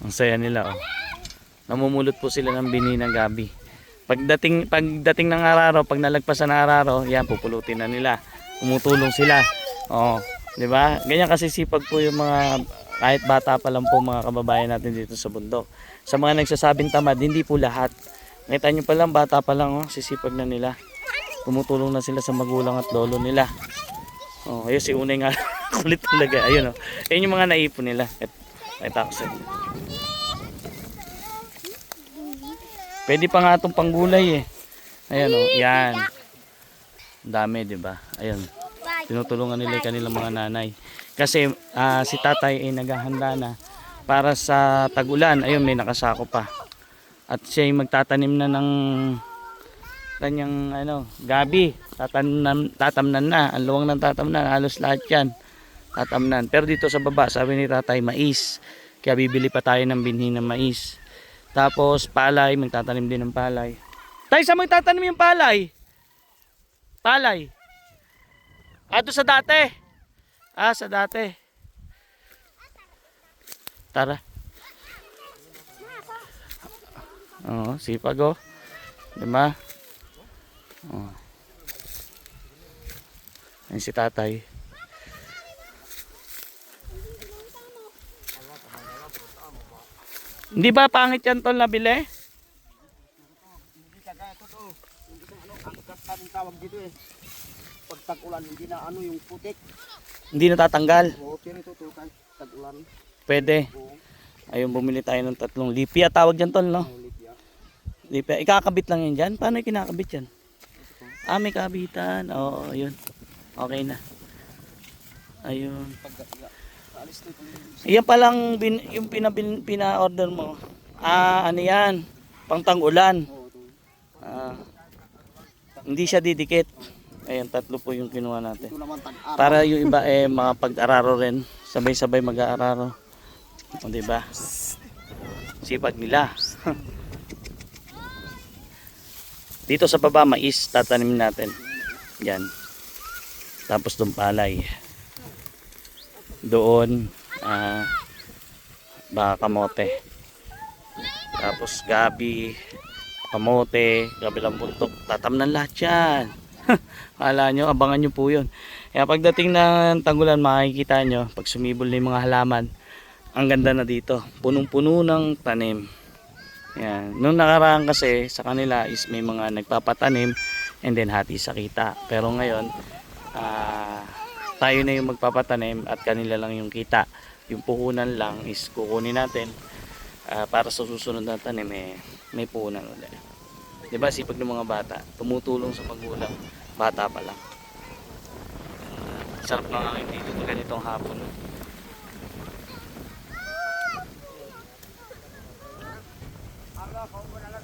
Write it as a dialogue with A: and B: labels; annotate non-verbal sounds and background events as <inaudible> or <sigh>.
A: Ang saya nila oh. Namumulot po sila ng bini ng gabi. Pagdating pagdating ng araro, pag nalagpasan ng araro, yan pupulutin na nila. Umutulong sila. Oh, 'di ba? Ganyan kasi sipag po yung mga kahit bata pa lang po mga kababayan natin dito sa bundok. Sa mga nagsasabing tamad, hindi po lahat. Nakita nyo pa lang, bata pa lang, oh, sisipag na nila. Tumutulong na sila sa magulang at lolo nila. Oh, ayun si Unay nga, <laughs> kulit talaga. Ayun oh. Ayun yung mga naipon nila. Et, sa inyo. Pwede pa nga itong panggulay eh. Ayan oh, yan. Dami, di ba? Ayun. Tinutulungan nila yung kanilang mga nanay. Kasi ah, si tatay ay naghahanda na para sa tagulan. Ayun, may nakasako pa. At siya ay magtatanim na ng kanyang ano, gabi. Tatamnan, tatamnan na. Ang luwang ng tatamnan. Halos lahat yan. Tatamnan. Pero dito sa baba, sabi ni tatay, mais. Kaya bibili pa tayo ng binhi ng mais. Tapos palay, magtatanim din ng palay. Tay, saan magtatanim yung palay? Palay. Ah, doon sa dati. Ah, sa dati. Tara. Oo, sipag oh. Diba? Oh. Ayun si tatay. Hindi ba pangit yan tol nabili?
B: Hindi kagaya totoo. Hindi na ano, ang kaming tawag dito eh. Pag tag-ulan, hindi na ano yung putik.
A: Hindi natatanggal.
B: Oo, pero kahit tag-ulan.
A: Pwede. Ayun, bumili tayo ng tatlong lipia. Tawag dyan tol, no?
B: yan.
A: Lipia. Ikakabit lang yan dyan. Paano kinakabit yan? Ah, may kabitan. Oo, yun. Okay na. Ayun.
B: Pag alis na ito.
A: Yan palang bin, yung pinabin, pina-order mo. Ah, ano yan? Pangtang-ulan. Ah, hindi siya didikit. Ayan, tatlo po yung kinuha natin. Para yung iba eh makapag-araro rin. Sabay-sabay mag-aararo. O diba? Sipag nila. <laughs> Dito sa baba mais tatanim natin. Yan. Tapos doon palay. Doon ah baka kamote. Tapos gabi, kamote, kabilang buntok. Tatamnan lahat yan. <laughs> Kala nyo, abangan nyo po yun. Kaya pagdating ng tanggulan, makikita nyo, pag sumibol na mga halaman, ang ganda na dito. Punong-puno ng tanim. Yan. Nung nakaraan kasi, sa kanila is may mga nagpapatanim and then hati sa kita. Pero ngayon, ah, tayo na yung magpapatanim at kanila lang yung kita. Yung puhunan lang is kukunin natin ah, para sa susunod na tanim eh, may puhunan ulit. 'Di ba sipag ng mga bata, tumutulong sa magulang, bata pa lang. Sarap na nga dito ganitong hapon.